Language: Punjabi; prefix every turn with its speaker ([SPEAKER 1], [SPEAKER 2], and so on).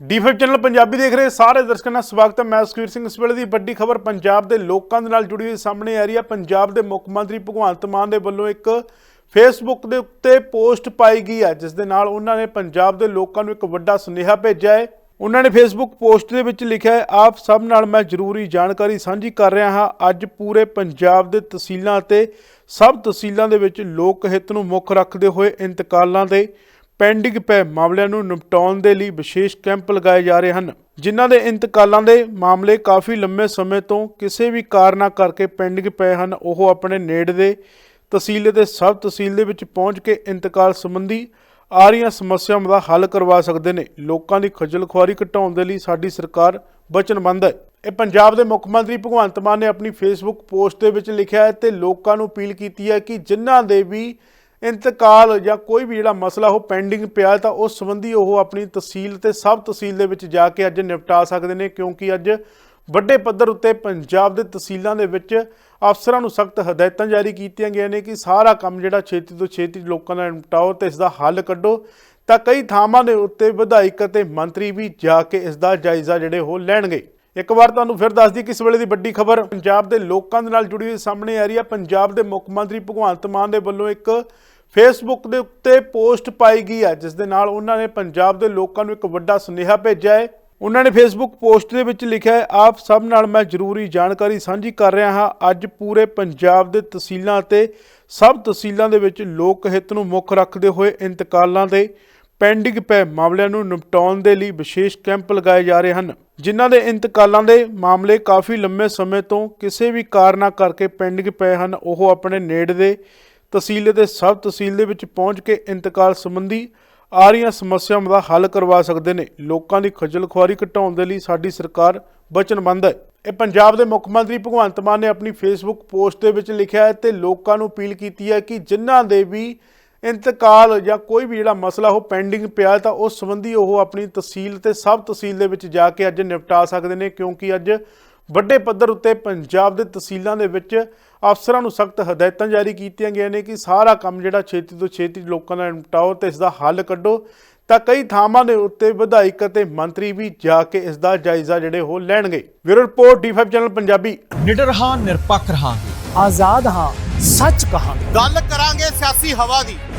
[SPEAKER 1] ਡੀ5 ਚੈਨਲ ਪੰਜਾਬੀ ਦੇਖ ਰਹੇ ਸਾਰੇ ਦਰਸ਼ਕਾਂ ਦਾ ਸਵਾਗਤ ਹੈ। ਮੈਂ ਸੁਖਵੀਰ ਸਿੰਘ ਇਸ ਵੇਲੇ ਦੀ ਵੱਡੀ ਖਬਰ ਪੰਜਾਬ ਦੇ ਲੋਕਾਂ ਦੇ ਨਾਲ ਜੁੜੀ ਹੋਈ ਸਾਹਮਣੇ ਆ ਰਹੀ ਹੈ। ਪੰਜਾਬ ਦੇ ਮੁੱਖ ਮੰਤਰੀ ਭਗਵੰਤ ਮਾਨ ਦੇ ਵੱਲੋਂ ਇੱਕ ਫੇਸਬੁੱਕ ਦੇ ਉੱਤੇ ਪੋਸਟ ਪਾਈ ਗਈ ਹੈ, ਜਿਸ ਦੇ ਨਾਲ ਉਹਨਾਂ ਨੇ ਪੰਜਾਬ ਦੇ ਲੋਕਾਂ ਨੂੰ ਇੱਕ ਵੱਡਾ ਸੁਨੇਹਾ ਭੇਜਿਆ ਹੈ। ਉਹਨਾਂ ਨੇ ਫੇਸਬੁੱਕ ਪੋਸਟ ਦੇ ਵਿੱਚ ਲਿਖਿਆ ਹੈ, ਆਪ ਸਭ ਨਾਲ ਮੈਂ ਜ਼ਰੂਰੀ ਜਾਣਕਾਰੀ ਸਾਂਝੀ ਕਰ ਰਿਹਾ ਹਾਂ। ਅੱਜ ਪੂਰੇ ਪੰਜਾਬ ਦੇ ਤਹਿਸੀਲਾਂ ਅਤੇ ਸਭ ਤਹਿਸੀਲਾਂ ਦੇ ਵਿੱਚ ਲੋਕ ਹਿੱਤ ਨੂੰ ਮੁੱਖ ਰੱਖਦੇ ਹੋਏ ਇੰਤਕਾਲਾਂ ਦੇ ਪੈਂਡਿੰਗ ਪਏ ਮਾਮਲਿਆਂ ਨੂੰ ਨਿਪਟਾਉਣ ਦੇ ਲਈ ਵਿਸ਼ੇਸ਼ ਕੈਂਪ ਲਗਾਏ ਜਾ ਰਹੇ ਹਨ, ਜਿਨ੍ਹਾਂ ਦੇ ਇੰਤਕਾਲਾਂ ਦੇ ਮਾਮਲੇ ਕਾਫੀ ਲੰਮੇ ਸਮੇਂ ਤੋਂ ਕਿਸੇ ਵੀ ਕਾਰਨਾਂ ਕਰਕੇ ਪੈਂਡਿੰਗ ਪਏ ਹਨ, ਉਹ ਆਪਣੇ ਨੇੜੇ ਦੇ ਤਹਿਸੀਲ ਦੇ ਸਬ ਤਹਿਸੀਲ ਦੇ ਵਿੱਚ ਪਹੁੰਚ ਕੇ ਇੰਤਕਾਲ ਸੰਬੰਧੀ ਆ ਰਹੀਆਂ ਸਮੱਸਿਆਵਾਂ ਦਾ ਹੱਲ ਕਰਵਾ ਸਕਦੇ ਨੇ। ਲੋਕਾਂ ਦੀ ਖੱਜਲ ਖੁਆਰੀ ਘਟਾਉਣ ਦੇ ਲਈ ਸਾਡੀ ਸਰਕਾਰ ਵਚਨਬੱਧ ਹੈ। ਇਹ ਪੰਜਾਬ ਦੇ ਮੁੱਖ ਮੰਤਰੀ ਭਗਵੰਤ ਮਾਨ ਨੇ ਆਪਣੀ ਫੇਸਬੁੱਕ ਪੋਸਟ ਦੇ ਵਿੱਚ ਲਿਖਿਆ ਹੈ ਤੇ ਲੋਕਾਂ ਨੂੰ ਅਪੀਲ ਕੀਤੀ ਹੈ ਕਿ ਜਿਨ੍ਹਾਂ ਦੇ ਵੀ ਇੰਤਕਾਲ ਜਾਂ ਕੋਈ ਵੀ ਜਿਹੜਾ ਮਸਲਾ ਉਹ ਪੈਂਡਿੰਗ ਪਿਆ ਤਾਂ ਉਸ ਸੰਬੰਧੀ ਉਹ ਆਪਣੀ ਤਹਿਸੀਲ ਤੇ ਸਬ ਤਹਿਸੀਲ ਦੇ ਵਿੱਚ ਜਾ ਕੇ ਅੱਜ ਨਿਪਟਾ ਸਕਦੇ ਨੇ, ਕਿਉਂਕਿ ਅੱਜ ਵੱਡੇ ਪੱਧਰ ਉੱਤੇ ਪੰਜਾਬ ਦੇ ਤਹਿਸੀਲਾਂ ਦੇ ਵਿੱਚ ਅਫਸਰਾਂ ਨੂੰ ਸਖਤ ਹਦਾਇਤਾਂ ਜਾਰੀ ਕੀਤੀਆਂ ਗਈਆਂ ਨੇ ਕਿ ਸਾਰਾ ਕੰਮ ਜਿਹੜਾ ਛੇਤੀ ਤੋਂ ਛੇਤੀ ਲੋਕਾਂ ਨਾਲ ਨਿਪਟਾਓ ਤੇ ਇਸ ਦਾ ਹੱਲ ਕੱਢੋ। ਤਾਂ ਕਈ ਥਾਵਾਂ ਦੇ ਉੱਤੇ ਵਿਧਾਇਕ ਅਤੇ ਮੰਤਰੀ ਵੀ ਜਾ ਕੇ ਇਸ ਦਾ ਜਾਇਜ਼ਾ ਜਿਹੜੇ ਉਹ ਲੈਣਗੇ। ਇੱਕ ਵਾਰ ਤੁਹਾਨੂੰ ਫਿਰ ਦੱਸ ਦਈਏ ਕਿ ਇਸ ਵੇਲੇ ਦੀ ਵੱਡੀ ਖਬਰ, ਪੰਜਾਬ ਦੇ ਲੋਕਾਂ ਦੇ ਨਾਲ ਜੁੜੀ ਹੋਈ ਸਾਹਮਣੇ ਆ ਰਹੀ ਹੈ। ਪੰਜਾਬ ਦੇ ਮੁੱਖ ਮੰਤਰੀ ਭਗਵੰਤ ਮਾਨ ਦੇ ਵੱਲੋਂ ਇੱਕ ਫੇਸਬੁੱਕ ਦੇ ਉੱਤੇ ਪੋਸਟ ਪਾਈ ਗਈ ਹੈ, ਜਿਸ ਦੇ ਨਾਲ ਉਹਨਾਂ ਨੇ ਪੰਜਾਬ ਦੇ ਲੋਕਾਂ ਨੂੰ ਇੱਕ ਵੱਡਾ ਸੁਨੇਹਾ ਭੇਜਿਆ ਹੈ। ਉਹਨਾਂ ਨੇ ਫੇਸਬੁੱਕ ਪੋਸਟ ਦੇ ਵਿੱਚ ਲਿਖਿਆ ਹੈ, ਆਪ ਸਭ ਨਾਲ ਮੈਂ ਜ਼ਰੂਰੀ ਜਾਣਕਾਰੀ ਸਾਂਝੀ ਕਰ ਰਿਹਾ ਹਾਂ। ਅੱਜ ਪੂਰੇ ਪੰਜਾਬ ਦੇ ਤਹਿਸੀਲਾਂ ਅਤੇ ਸਭ ਤਹਿਸੀਲਾਂ ਦੇ ਵਿੱਚ ਲੋਕ ਹਿੱਤ ਨੂੰ ਮੁੱਖ ਰੱਖਦੇ ਹੋਏ ਇੰਤਕਾਲਾਂ ਦੇ ਪੈਂਡਿੰਗ ਪਏ ਮਾਮਲਿਆਂ ਨੂੰ ਨਿਪਟਾਉਣ ਦੇ ਲਈ ਵਿਸ਼ੇਸ਼ ਕੈਂਪ ਲਗਾਏ ਜਾ ਰਹੇ ਹਨ। ਜਿਨ੍ਹਾਂ ਦੇ ਇੰਤਕਾਲਾਂ ਦੇ ਮਾਮਲੇ ਕਾਫੀ ਲੰਮੇ ਸਮੇਂ ਤੋਂ ਕਿਸੇ ਵੀ ਕਾਰਨਾਂ ਕਰਕੇ ਪੈਂਡਿੰਗ ਪਏ ਹਨ, ਉਹ ਆਪਣੇ ਨੇੜੇ ਦੇ ਤਹਿਸੀਲੇ ਦੇ ਸਬ ਤਹਿਸੀਲ ਦੇ ਵਿੱਚ ਪਹੁੰਚ ਕੇ ਇੰਤਕਾਲ ਸੰਬੰਧੀ ਆ ਰਹੀਆਂ ਸਮੱਸਿਆਵਾਂ ਦਾ ਹੱਲ ਕਰਵਾ ਸਕਦੇ ਨੇ। ਲੋਕਾਂ ਦੀ ਖੱਜਲ ਖੁਆਰੀ ਘਟਾਉਣ ਦੇ ਲਈ ਸਾਡੀ ਸਰਕਾਰ ਵਚਨਬੱਧ ਹੈ। ਇਹ ਪੰਜਾਬ ਦੇ ਮੁੱਖ ਮੰਤਰੀ ਭਗਵੰਤ ਮਾਨ ਨੇ ਆਪਣੀ ਫੇਸਬੁੱਕ ਪੋਸਟ ਦੇ ਵਿੱਚ ਲਿਖਿਆ ਹੈ ਤੇ ਲੋਕਾਂ ਨੂੰ ਅਪੀਲ ਕੀਤੀ ਹੈ ਕਿ ਜਿਨ੍ਹਾਂ ਦੇ ਵੀ ਇੰਤਕਾਲ ਜਾਂ ਕੋਈ ਵੀ ਜਿਹੜਾ ਮਸਲਾ ਉਹ ਪੈਂਡਿੰਗ ਪਿਆ ਤਾਂ ਉਸ ਸੰਬੰਧੀ ਉਹ ਆਪਣੀ ਤਹਿਸੀਲ ਤੇ ਸਬ ਤਹਿਸੀਲ ਦੇ ਵਿੱਚ ਜਾ ਕੇ ਅੱਜ ਨਿਪਟਾ ਸਕਦੇ ਨੇ, ਕਿਉਂਕਿ ਅੱਜ ਵੱਡੇ ਪੱਧਰ ਉੱਤੇ ਪੰਜਾਬ ਦੇ ਤਹਿਸੀਲਾਂ ਦੇ ਵਿੱਚ ਅਫਸਰਾਂ ਨੂੰ ਸਖਤ ਹਦਾਇਤਾਂ ਜਾਰੀ ਕੀਤੀਆਂ ਗਈਆਂ ਨੇ ਕਿ ਸਾਰਾ ਕੰਮ ਜਿਹੜਾ ਛੇਤੀ ਤੋਂ ਛੇਤੀ ਲੋਕਾਂ ਦਾ ਨਿਪਟਾਓ ਤੇ ਇਸ ਦਾ ਹੱਲ ਕੱਢੋ ਤਾਂ ਕਈ ਥਾਵਾਂ ਦੇ ਉੱਤੇ ਵਿਧਾਇਕ ਅਤੇ ਮੰਤਰੀ ਵੀ ਜਾ ਕੇ ਇਸ ਦਾ ਜਾਇਜ਼ਾ ਜਿਹੜੇ ਉਹ ਲੈਣਗੇ। Bureau report D five channel Punjabi.
[SPEAKER 2] ਨਿਡਰ ਹਾਂ ਨਿਰਪੱਖ ਰਹਾਂਗੇ।
[SPEAKER 3] ਆਜ਼ਾਦ ਹਾਂ ਸੱਚ ਕਹਾਂਗੇ।
[SPEAKER 4] ਗੱਲ ਕਰਾਂਗੇ ਸਿਆਸੀ ਹਵਾ ਦੀ।